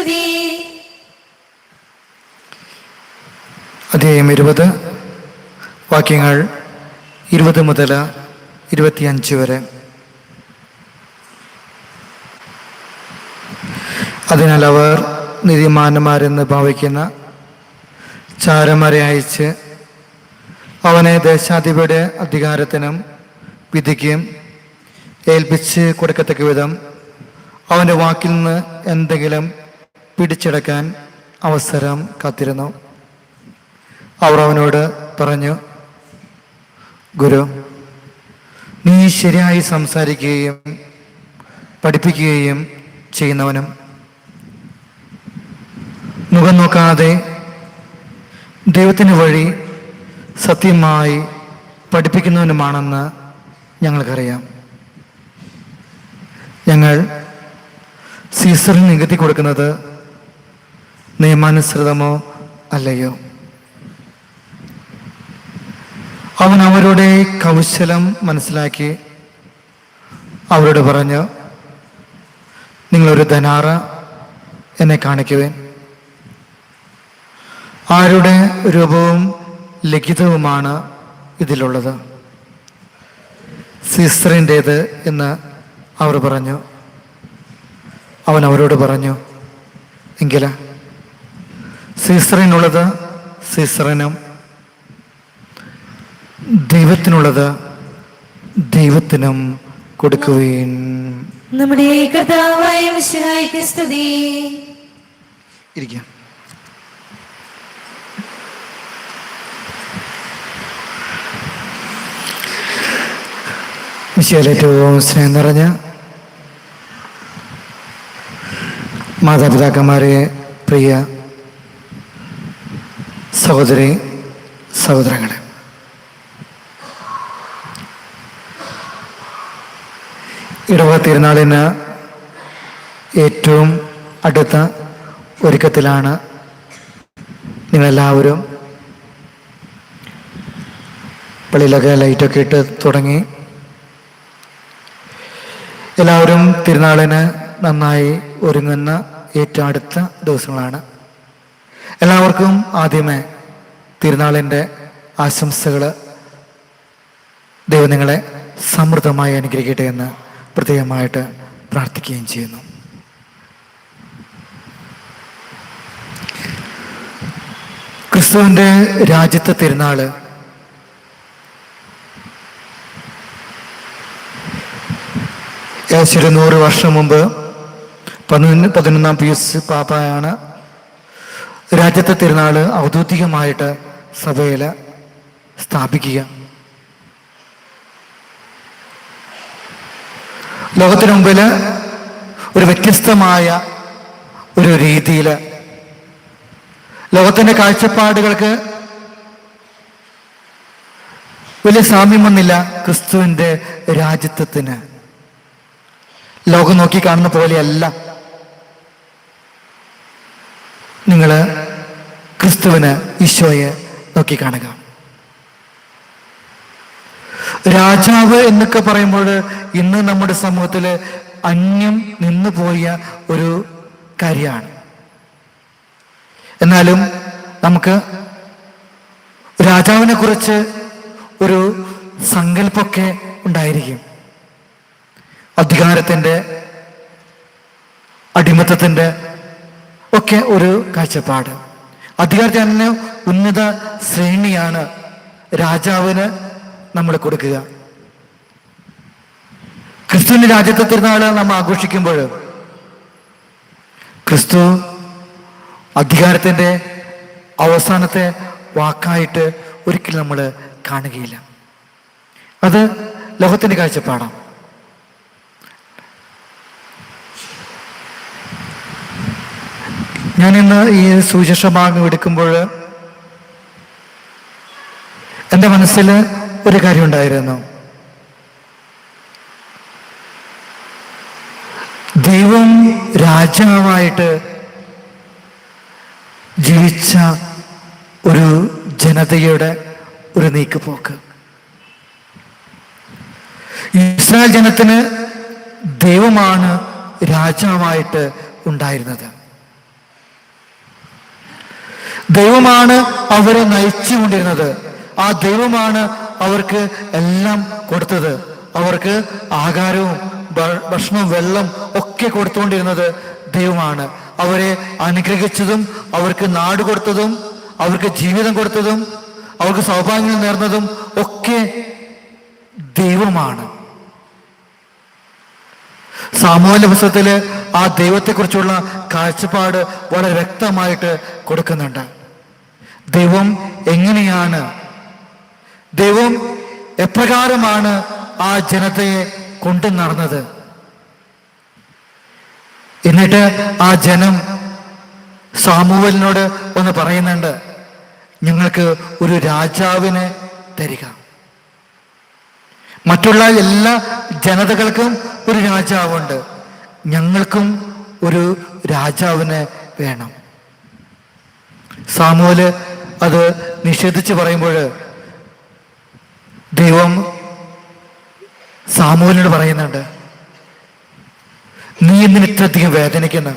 സ്തുതി അധ്യായം ഇരുപത്. വാക്യങ്ങൾ ഇരുപത് മുതൽ ഇരുപത്തിയഞ്ച് വരെ. അതിനാൽ അവർ നിതിമാനന്മാരെന്ന് ഭാവിക്കുന്ന ചാരന്മാരെ അയച്ച് അവനെ ദേശാധിപയുടെ അധികാരത്തിനും വിധിക്കും ഏൽപ്പിച്ച് കൊടുക്കത്തക്ക വിധം അവന്റെ വാക്കിൽ നിന്ന് എന്തെങ്കിലും പിടിച്ചെടുക്കാൻ അവസരം കാത്തിരുന്നു. അവർ അവനോട് പറഞ്ഞു ഗുരു നീ ശരിയായി സംസാരിക്കുകയും പഠിപ്പിക്കുകയും ചെയ്യുന്നവനും മുഖം നോക്കാതെ ദൈവത്തിന് വഴി സത്യമായി പഠിപ്പിക്കുന്നവനുമാണെന്ന് ഞങ്ങൾക്കറിയാം. ഞങ്ങൾ സീസറിന് നികത്തി കൊടുക്കുന്നത് നിയമാനുസൃതമോ അല്ലയോ? അവൻ അവരുടെ കൗശലം മനസ്സിലാക്കി അവരോട് പറഞ്ഞു നിങ്ങളൊരു ധനാറ എന്നെ കാണിക്കുവേൻ. ആരുടെ രൂപവും ലിഖിതവുമാണ് ഇതിലുള്ളത്. സീസറിന്റേത് എന്ന് അവർ പറഞ്ഞു. അവൻ അവരോട് പറഞ്ഞു എങ്കില സീസറിനുള്ളത് സീസറിനും ദൈവത്തിനുള്ളത് ദൈവത്തിനും കൊടുക്കുകയും നമ്മുടെ കർത്താവായ മിശിഹായ്ക്ക് സ്തുതി ഇരിക്കാം. വിശാല ഏറ്റവും സ്നേഹം നിറഞ്ഞ മാതാപിതാക്കന്മാരെ പ്രിയ സഹോദരി സഹോദരങ്ങളെ. ഇടവ തിരുനാളിന് ഏറ്റവും അടുത്ത ഒരുക്കത്തിലാണ് നിങ്ങളെല്ലാവരും പള്ളിയിലൊക്കെ ലൈറ്റൊക്കെ ഇട്ട് തുടങ്ങി. എല്ലാവരും തിരുനാളിന് നന്നായി ഒരുങ്ങുന്ന ഏറ്റവും അടുത്ത ദിവസങ്ങളാണ്. എല്ലാവർക്കും ആദ്യമേ തിരുനാളിന്റെ ആശംസകൾ ദൈവം നിങ്ങളെ സമൃദ്ധമായി അനുഗ്രഹിക്കട്ടെ എന്ന് പ്രത്യേകമായിട്ട് പ്രാർത്ഥിക്കുകയും ചെയ്യുന്നു. ക്രിസ്തുവിന്റെ രാജ്യത്തെ തിരുനാൾ ഏകദേശം നൂറ് വർഷം മുമ്പ് പതിനൊന്ന് പതിനൊന്നാം പി എസ് പാപ്പയാണ് രാജ്യത്തെ തിരുനാൾ ഔദ്യോഗികമായിട്ട് സഭയിൽ സ്ഥാപിക്കുക. ലോകത്തിന് മുമ്പിൽ ഒരു വ്യത്യസ്തമായ ഒരു രീതിയിൽ ലോകത്തിന്റെ കാഴ്ചപ്പാടുകൾക്ക് വലിയ സാമ്യം വന്നില്ല ക്രിസ്തുവിന്റെ രാജ്യത്വത്തിന്. ലോകം നോക്കി കാണുന്ന പോലെയല്ല നിങ്ങൾ ക്രിസ്തുവിന് ഈശോയെ നോക്കി കാണുക. രാജാവ് എന്നൊക്കെ പറയുമ്പോൾ ഇന്ന് നമ്മുടെ സമൂഹത്തിൽ അന്യം നിന്നു പോയ ഒരു കാര്യമാണ്. എന്നാലും നമുക്ക് രാജാവിനെ കുറിച്ച് ഒരു സങ്കല്പമൊക്കെ ഉണ്ടായിരിക്കും. അധികാരത്തിന്റെ അടിമത്തത്തിന്റെ ഒക്കെ ഒരു കാഴ്ചപ്പാട്. അധികാരത്തിന് തന്നെ ഉന്നത ശ്രേണിയാണ് രാജാവിന് നമ്മൾ കൊടുക്കുക. ക്രിസ്തുവിന്റെ രാജ്യത്തെ തിരുനാൾ നമ്മൾ ആഘോഷിക്കുമ്പോൾ ക്രിസ്തു അധികാരത്തിന്റെ അവസാനത്തെ വാക്കായിട്ട് ഒരിക്കലും നമ്മൾ കാണുകയില്ല. അത് ലോകത്തിന്റെ കാഴ്ചപ്പാടാണ്. ഞാനിന്ന് ഈ സുവിശേഷ ഭാഗം എടുക്കുമ്പോൾ എന്റെ മനസ്സിൽ ഒരു കാര്യം ഉണ്ടായിരുന്നു. ദൈവം രാജാവായിട്ട് ജീവിച്ച ഒരു ജനതയുടെ ഒരു നീക്കുപോക്ക്. ഇസ്രായേൽ ജനത്തിന് ദൈവമാണ് രാജാവായിട്ട് ഉണ്ടായിരുന്നത്. ദൈവമാണ് അവരെ നയിച്ചുകൊണ്ടിരുന്നത്. ആ ദൈവമാണ് അവർക്ക് എല്ലാം കൊടുത്തത്. അവർക്ക് ആഹാരവും ഭക്ഷണവും വെള്ളം ഒക്കെ കൊടുത്തുകൊണ്ടിരുന്നത് ദൈവമാണ്. അവരെ അനുഗ്രഹിച്ചതും അവർക്ക് നാട് കൊടുത്തതും അവർക്ക് ജീവിതം കൊടുത്തതും അവർക്ക് സൗഭാഗ്യം നേർന്നതും ഒക്കെ ദൈവമാണ്. സാമൂഹ്യ പുസ്തകത്തിൽ ആ ദൈവത്തെക്കുറിച്ചുള്ള കാഴ്ചപ്പാട് വളരെ വ്യക്തമായിട്ട് കൊടുക്കുന്നുണ്ട്. ദൈവം എങ്ങനെയാണ്? ദൈവം എപ്രകാരമാണ് ആ ജനതയെ കൊണ്ടു നടന്നത്? എന്നിട്ട് ആ ജനം സാമൂഹലിനോട് ഒന്ന് പറയുന്നുണ്ട് നിങ്ങൾക്ക് ഒരു രാജാവിനെ തരിക. മറ്റുള്ള എല്ലാ ജനതകൾക്കും ഒരു രാജാവുണ്ട്. ഞങ്ങൾക്കും ഒരു രാജാവിനെ വേണം. സാമൂൽ അത് നിഷേധിച്ച് പറയുമ്പോൾ ദൈവം സാമൂലിനോട് പറയുന്നുണ്ട് നീ എന്തിന് ഇത്രയധികം വേദനിക്കുന്നു.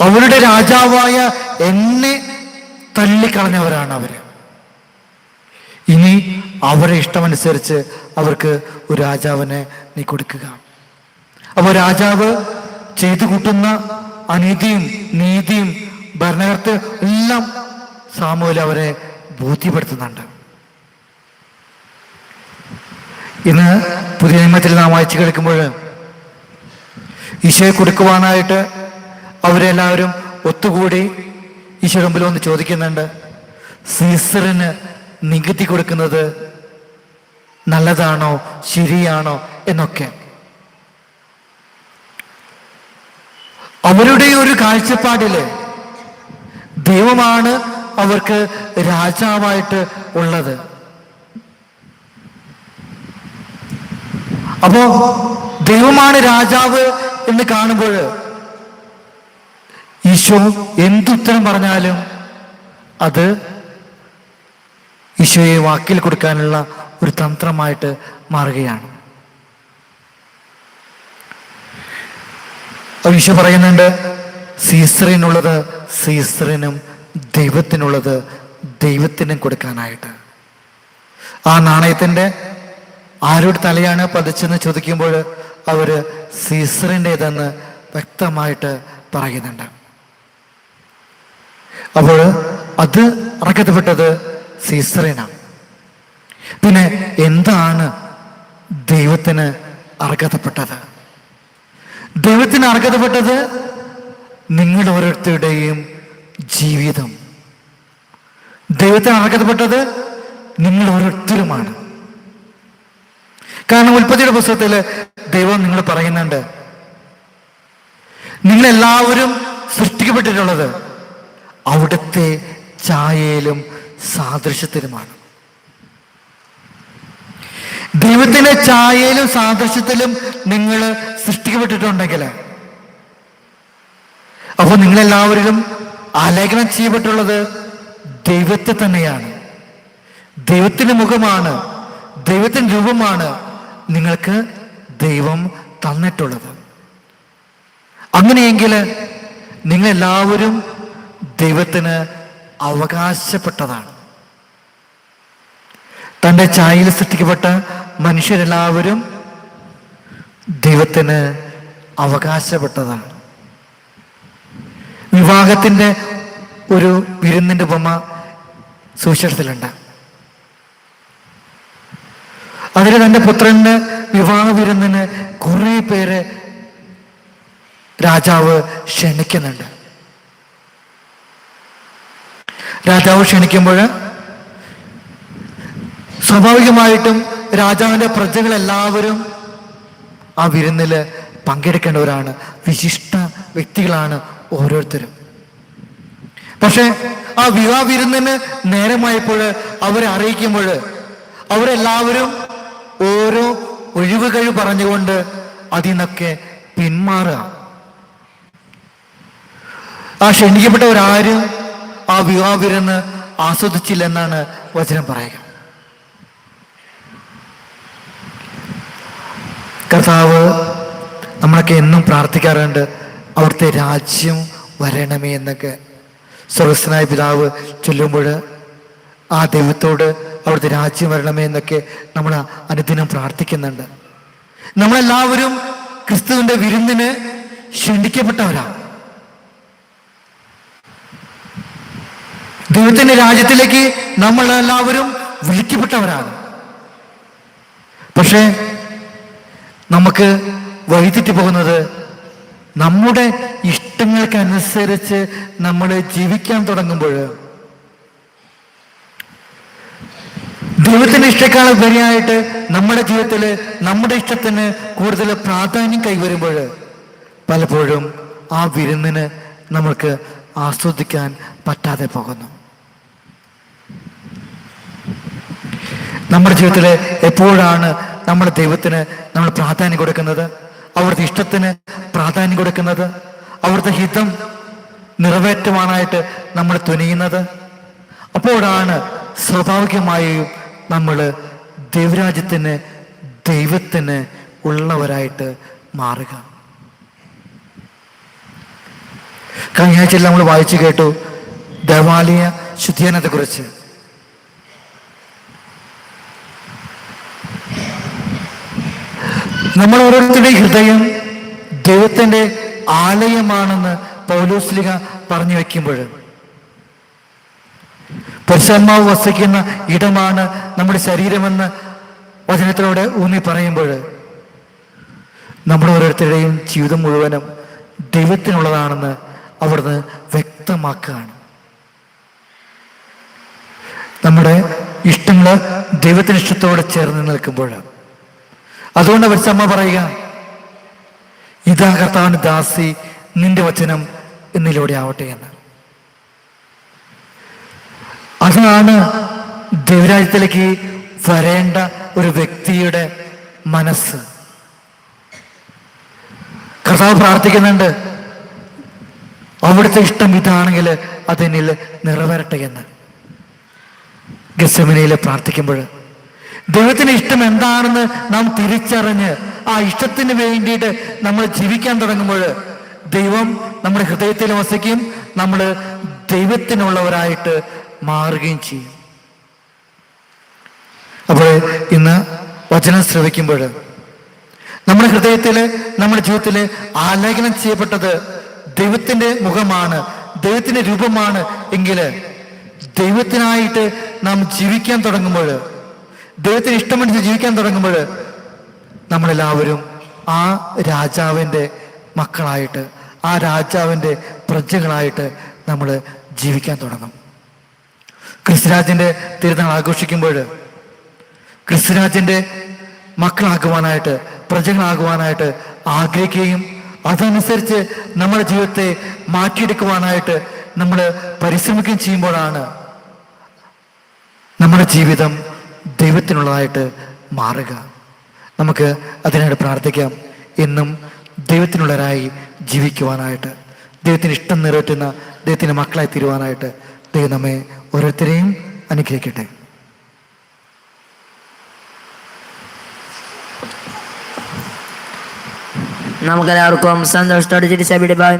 അവരുടെ രാജാവായ എന്നെ തള്ളിക്കളഞ്ഞവരാണ് അവർ. ഇനി അവരെ ഇഷ്ടമനുസരിച്ച് അവർക്ക് ഒരു രാജാവിനെ നീ കൊടുക്കുക. അപ്പോൾ രാജാവ് ചെയ്തു കൂട്ടുന്ന അനീതിയും നീതിയും ഭരണകർത്ത എല്ലാം സാമൂഹ്യ അവരെ ബോധ്യപ്പെടുത്തുന്നുണ്ട്. ഇന്ന് പുതിയ നിയമത്തിൽ നാം വായിച്ചു കേൾക്കുമ്പോൾ ഈശോയെ കൊടുക്കുവാനായിട്ട് അവരെല്ലാവരും ഒത്തുകൂടി ഈശോ മുമ്പിൽ ഒന്ന് ചോദിക്കുന്നുണ്ട് സീസറിന് നികുതി കൊടുക്കുന്നത് നല്ലതാണോ ശരിയാണോ എന്നൊക്കെ? അവരുടെ ഒരു കാഴ്ചപ്പാടിൽ ദൈവമാണ് അവർക്ക് രാജാവായിട്ട് ഉള്ളത്. അപ്പോ ദൈവമാണ് രാജാവ് എന്ന് കാണുമ്പോൾ ഈശോ എന്തുത്തരം പറഞ്ഞാലും അത് ഈശോയെ വാക്കിൽ കൊടുക്കാനുള്ള ഒരു തന്ത്രമായിട്ട് മാറുകയാണ്. ഈശോ പറയുന്നുണ്ട് സീസറിനുള്ളത് സീസറിനും ദൈവത്തിനുള്ളത് ദൈവത്തിനും കൊടുക്കാനായിട്ട്. ആ നാണയത്തിന്റെ ആരുടെ തലയാണ് പതിച്ചെന്ന് ചോദിക്കുമ്പോൾ അവർ സീസറിന്റെതെന്ന് വ്യക്തമായിട്ട് പറയുന്നുണ്ട്. അപ്പോൾ അത് അറക്കത്തപ്പെട്ടത് സീസറിനാണ് പിന്നെ എന്താണ് ദൈവത്തിന് അർഹതപ്പെട്ടത്? ദൈവത്തിന് അർഹതപ്പെട്ടത് നിങ്ങൾ ഓരോരുത്തരുടെയും ജീവിതം. ദൈവത്തിന് അർഹതപ്പെട്ടത് നിങ്ങൾ ഓരോരുത്തരുമാണ്. കാരണം ഉൽപ്പത്തിയുടെ പുസ്തകത്തിൽ ദൈവം നിങ്ങൾ പറയുന്നുണ്ട് നിങ്ങളെല്ലാവരും സൃഷ്ടിക്കപ്പെട്ടിട്ടുള്ളത് അവിടുത്തെ ഛായയിലും സാദൃശ്യത്തിലുമാണ്. ദൈവത്തിന്റെ ഛായയിലും സാദൃശ്യത്തിലും നിങ്ങൾ സൃഷ്ടിക്കപ്പെട്ടിട്ടുണ്ടെങ്കിൽ അപ്പോൾ നിങ്ങളെല്ലാവരിലും ആലേഖനം ചെയ്യപ്പെട്ടുള്ളത് ദൈവത്തെ തന്നെയാണ്. ദൈവത്തിന്റെ മുഖമാണ് ദൈവത്തിന്റെ രൂപമാണ് നിങ്ങൾക്ക് ദൈവം തന്നിട്ടുള്ളത്. അങ്ങനെയെങ്കിൽ നിങ്ങളെല്ലാവരും ദൈവത്തിന് അവകാശപ്പെട്ടതാണ്. തന്റെ ചായയിൽ സൃഷ്ടിക്കപ്പെട്ട മനുഷ്യരെല്ലാവരും ദൈവത്തിന് അവകാശപ്പെട്ടതാണ്. വിവാഹത്തിന്റെ ഒരു വിരുന്നിന്റെ ഉപമ സുവിശേഷത്തിലുണ്ട്. അതിൽ തന്റെ പുത്രന്റെ വിവാഹ വിരുന്നിന് കുറെ പേര് രാജാവ് ക്ഷണിക്കുന്നുണ്ട്. രാജാവ് ക്ഷണിക്കുമ്പോൾ സ്വാഭാവികമായിട്ടും രാജാവിന്റെ പ്രജകളെല്ലാവരും ആ വിരുന്നിൽ പങ്കെടുക്കേണ്ടവരാണ്. വിശിഷ്ട വ്യക്തികളാണ് ഓരോരുത്തരും. പക്ഷെ ആ വിവാഹ വിരുന്നിന് നേരമായപ്പോൾ അവരെ അറിയിക്കുമ്പോൾ അവരെല്ലാവരും ഓരോ ഒഴിവുകൾ പറഞ്ഞുകൊണ്ട് അതിൽ നിന്നൊക്കെ പിന്മാറുക. ആ ക്ഷണിക്കപ്പെട്ടവരാരും ആ വിവാഹ വിരുന്ന് ആസ്വദിച്ചില്ലെന്നാണ് വചനം പറയുക. കർത്താവ് നമ്മളൊക്കെ എന്നും പ്രാർത്ഥിക്കാറുണ്ട്. അവിടുത്തെ രാജ്യം വരണമേ എന്നൊക്കെ സ്വർഗസ്നായ പിതാവ് ചൊല്ലുമ്പോൾ ആ ദൈവത്തോട് അവിടുത്തെ രാജ്യം വരണമേ എന്നൊക്കെ നമ്മൾ അനുദിനം പ്രാർത്ഥിക്കുന്നുണ്ട്. നമ്മളെല്ലാവരും ക്രിസ്തുവിന്റെ വിരുന്നിന് ക്ഷണിക്കപ്പെട്ടവരാണ്. ദൈവത്തിന്റെ രാജ്യത്തിലേക്ക് നമ്മളെല്ലാവരും വിളിക്കപ്പെട്ടവരാണ്. പക്ഷേ നമുക്ക് വഴിതെറ്റി പോകുന്നത് നമ്മുടെ ഇഷ്ടങ്ങൾക്കനുസരിച്ച് നമ്മൾ ജീവിക്കാൻ തുടങ്ങുമ്പോൾ ദൈവത്തിന്റെ ഇഷ്ടക്കാൾ ഉപരിയായിട്ട് നമ്മുടെ ജീവിതത്തിൽ നമ്മുടെ ഇഷ്ടത്തിന് കൂടുതൽ പ്രാധാന്യം കൈവരുമ്പോൾ പലപ്പോഴും ആ വിരുന്നിന് നമ്മൾക്ക് ആസ്വദിക്കാൻ പറ്റാതെ പോകുന്നു. നമ്മുടെ ജീവിതത്തിൽ എപ്പോഴാണ് നമ്മുടെ ദൈവത്തിന് നമ്മൾ പ്രാധാന്യം കൊടുക്കുന്നത്? അവിടുത്തെ ഇഷ്ടത്തിന് പ്രാധാന്യം കൊടുക്കുന്നത് അവരുടെ ഹിതം നിറവേറ്റുവാനായിട്ട് നമ്മൾ തുനിയുന്നത്. അപ്പോഴാണ് സ്വാഭാവികമായും നമ്മൾ ദൈവരാജ്യത്തിന് ദൈവത്തിന് ഉള്ളവരായിട്ട് മാറുക. കഴിഞ്ഞ ആഴ്ചയിൽ നമ്മൾ വായിച്ചു കേട്ടു ദേവാലയ ശുദ്ധീകരണത്തെ കുറിച്ച് നമ്മൾ ഓരോരുത്തരുടെയും ഹൃദയം ദൈവത്തിന്റെ ആലയമാണെന്ന് പൗലോസ്ലിക പറഞ്ഞു വയ്ക്കുമ്പോൾ പുരുഷന്മാവ് വസിക്കുന്ന ഇടമാണ് നമ്മുടെ ശരീരമെന്ന് വചനത്തിലൂടെ ഊന്നി പറയുമ്പോൾ നമ്മൾ ഓരോരുത്തരുടെയും ജീവിതം മുഴുവനും ദൈവത്തിനുള്ളതാണെന്ന് അവിടുന്ന് വ്യക്തമാക്കുകയാണ്. നമ്മുടെ ഇഷ്ടങ്ങൾ ദൈവത്തിന് ഇഷ്ടത്തോടെ ചേർന്ന് നിൽക്കുമ്പോൾ അതുകൊണ്ട് പരിശമ്മ പറയുക ഇതാ കർത്താവിന് ദാസി നിന്റെ വചനം എന്നിലൂടെ ആവട്ടെ എന്ന്. അതാണ് ദൈവരാജ്യത്തിലേക്ക് വരേണ്ട ഒരു വ്യക്തിയുടെ മനസ്സ്. കർത്താവ് പ്രാർത്ഥിക്കുന്നുണ്ട് അവിടുത്തെ ഇഷ്ടം ഇതാണെങ്കിൽ അതെന്നിൽ നിറവേറട്ടെ എന്ന്. ഗസമിനയിൽ പ്രാർത്ഥിക്കുമ്പോൾ ദൈവത്തിന് ഇഷ്ടം എന്താണെന്ന് നാം തിരിച്ചറിഞ്ഞ് ആ ഇഷ്ടത്തിന് വേണ്ടിയിട്ട് നമ്മൾ ജീവിക്കാൻ തുടങ്ങുമ്പോൾ ദൈവം നമ്മുടെ ഹൃദയത്തിൽ വസിക്കും നമ്മൾ ദൈവത്തിനുള്ളവരായിട്ട് മാറുകയും ചെയ്യും. അപ്പോൾ ഇന്ന് വചനം ശ്രവിക്കുമ്പോൾ നമ്മുടെ ഹൃദയത്തിൽ നമ്മുടെ ജീവിതത്തിൽ ആലേഖനം ചെയ്യപ്പെട്ടത് ദൈവത്തിന്റെ മുഖമാണ് ദൈവത്തിന്റെ രൂപമാണ് എങ്കിൽ ദൈവത്തിനായിട്ട് നാം ജീവിക്കാൻ തുടങ്ങുമ്പോൾ ദൈവത്തിന് ഇഷ്ടമനുസരിച്ച് ജീവിക്കാൻ തുടങ്ങുമ്പോൾ നമ്മളെല്ലാവരും ആ രാജാവിന്റെ മക്കളായിട്ട് ആ രാജാവിന്റെ പ്രജകളായിട്ട് നമ്മൾ ജീവിക്കാൻ തുടങ്ങും. ക്രിസ്തുരാജിന്റെ തിരുനാൾ ആഘോഷിക്കുമ്പോൾ ക്രിസ്തുരാജിന്റെ മക്കളാകുവാനായിട്ട് പ്രജകളാകുവാനായിട്ട് ആഗ്രഹിക്കുകയും അതനുസരിച്ച് നമ്മുടെ ജീവിതത്തെ മാറ്റിയെടുക്കുവാനായിട്ട് നമ്മൾ പരിശ്രമിക്കുകയും ചെയ്യുമ്പോഴാണ് നമ്മുടെ ജീവിതം ദൈവത്തിനുള്ളതായിട്ട് മാറുക. നമുക്ക് അതിനായിട്ട് പ്രാർത്ഥിക്കാം. എന്നും ദൈവത്തിനുള്ളവരായി ജീവിക്കുവാനായിട്ട് ദൈവത്തിന് ഇഷ്ടം നിറവേറ്റുന്ന ദൈവത്തിന്റെ മക്കളായി തീരുവാനായിട്ട് ദൈവം നമ്മെ ഓരോരുത്തരെയും അനുഗ്രഹിക്കട്ടെ. നമുക്കെല്ലാവർക്കും സന്തോഷത്തോടെ തിരിച്ചവിടെ ഭാവി